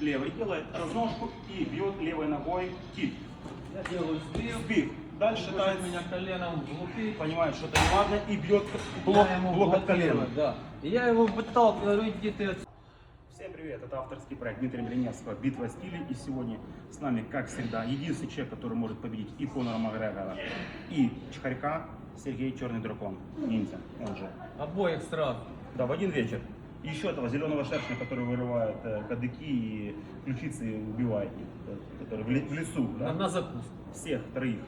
левой, делает разножку и бьет левой ногой кик. Я делаю сбив. Сбив. Дальше таец меня коленом в понимает, что это не ладно, и бьет блок, я ему блок от колена. Да. И я его пытал, говорю, иди ты. Всем привет, это авторский проект Дмитрия Миленевского «Битва стилей». И сегодня с нами, как всегда, единственный человек, который может победить и Конора Макгрегора, и Чхарька, Сергей Черный Дракон, ниндзя, он же. Обоих сразу. Да, в один вечер. И еще этого зеленого шершня, который вырывает э, кадыки и ключицы и убивает их, э, который в, ле- в лесу. На, Да? на закуску. Всех троих.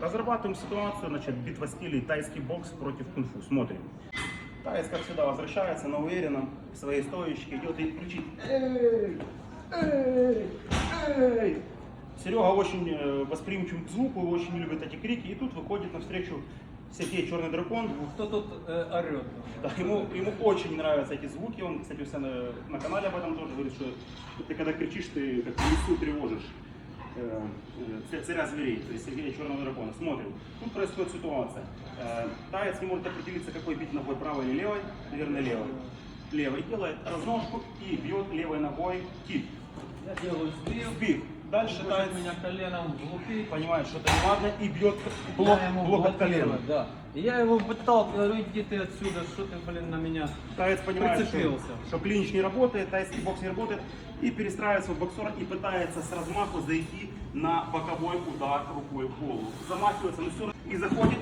Разрабатываем ситуацию, значит, битва стилей, тайский бокс против кунг-фу. Смотрим. Таец, как всегда, возвращается на уверенном к своей стоечке, идет и кричит «Эй! Эй! Эй!» Серега очень э, восприимчив к звуку, очень любит эти крики, и тут выходит навстречу Сергей Черный Дракон, Ну, Кто тут э, орет? да, ему, ему очень нравятся эти звуки. Он, кстати, у себя на, на канале об этом тоже говорит, что ты когда кричишь, ты как лесу тревожишь э, э, царя зверей, то есть Сергея Черного Дракона. Смотрим. Тут происходит ситуация. Э, таец не может определиться, какой бить ногой, правой или левой. Наверное, левой. Левой делает разножку и бьет левой ногой кик. Я делаю сбив. Сбив. Дальше таец меня коленом в лупи. понимает, что это не ладно, и бьет блок, я ему блок от колена. Да. И я его пытал, говорю, иди ты отсюда, что ты, блин, на меня. Таец понимает, что, Прицепился. что клинч не работает, тайский бокс не работает, и перестраивается в боксера и пытается с размаху зайти на боковой удар рукой в голову. Замахивается на все и заходит